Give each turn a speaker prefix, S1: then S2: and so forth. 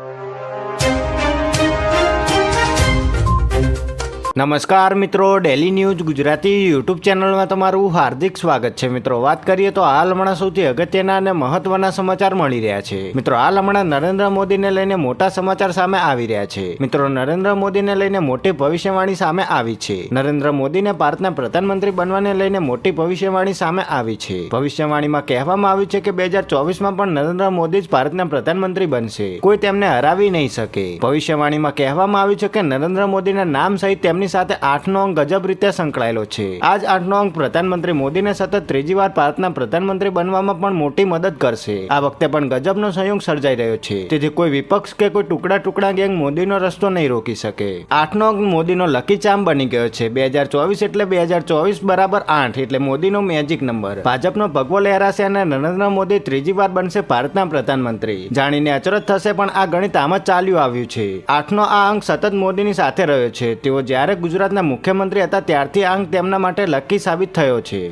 S1: you. નમસ્કાર મિત્રો daily news Gujarati YouTube ચેનલમાં તમારું હાર્દિક સ્વાગત છે. મિત્રો, વાત કરીએ તો હાલ હમણાં સૌથી અગત્યના અને મહત્વના સમાચાર મળી રહ્યા છે. મિત્રો, હાલ હમણાં નરેન્દ્ર મોદીને લઈને મોટા સમાચાર સામે આવી રહ્યા છે. મિત્રો, નરેન્દ્ર મોદીને લઈને મોટી ભવિષ્યવાણી સામે આવી છે. નરેન્દ્ર મોદીને ભારતના પ્રધાનમંત્રી બનવાને લઈને મોટી ભવિષ્યવાણી સામે આવી છે. ભવિષ્યવાણીમાં કહેવામાં આવ્યું છે કે બે હજાર ચોવીસમાં પણ નરેન્દ્ર મોદી જ ભારતના પ્રધાનમંત્રી બનશે. કોઈ તેમને હરાવી નહીં શકે. ભવિષ્યવાણીમાં કહેવામાં આવ્યું છે કે નરેન્દ્ર મોદીના નામ સહિત તેમની સાથે આઠનો અંક ગજબ રીતે સંકળાયેલો છે. આ આઠનો અંક પ્રધાનમંત્રી મોદીને સતત ત્રીજી વાર ભારતના પ્રધાનમંત્રી બનવામાં પણ મોટી મદદ કરશે. આ વખતે પણ ગજબનો સંયોગ સર્જાઈ રહ્યો છે. તેથી કોઈ વિપક્ષ કે કોઈ ટુકડા ટુકડા ગેંગ મોદીનો રસ્તો નહીં રોકી શકે. આઠનો અંક મોદીનો લકી ચામ બની ગયો છે. બે હજાર ચોવીસ એટલે બે હજાર ચોવીસ બરાબર આઠ એટલે મોદીનો મેજિક નંબર ભાજપનો ભગવો લહેરાશે અને નરેન્દ્ર મોદી ત્રીજી વાર બનશે ભારતના પ્રધાનમંત્રી. જાણીને અચરજ થશે પણ આ ગણિત આમ જ ચાલ્યું આવ્યું છે. આઠનો આ અંક સતત મોદીની સાથે રહ્યો છે. તેઓ ગુજરાતના મુખ્યમંત્રી હતા ત્યારથી આ અંક તેમના માટે લકી સાબિત થયો છે.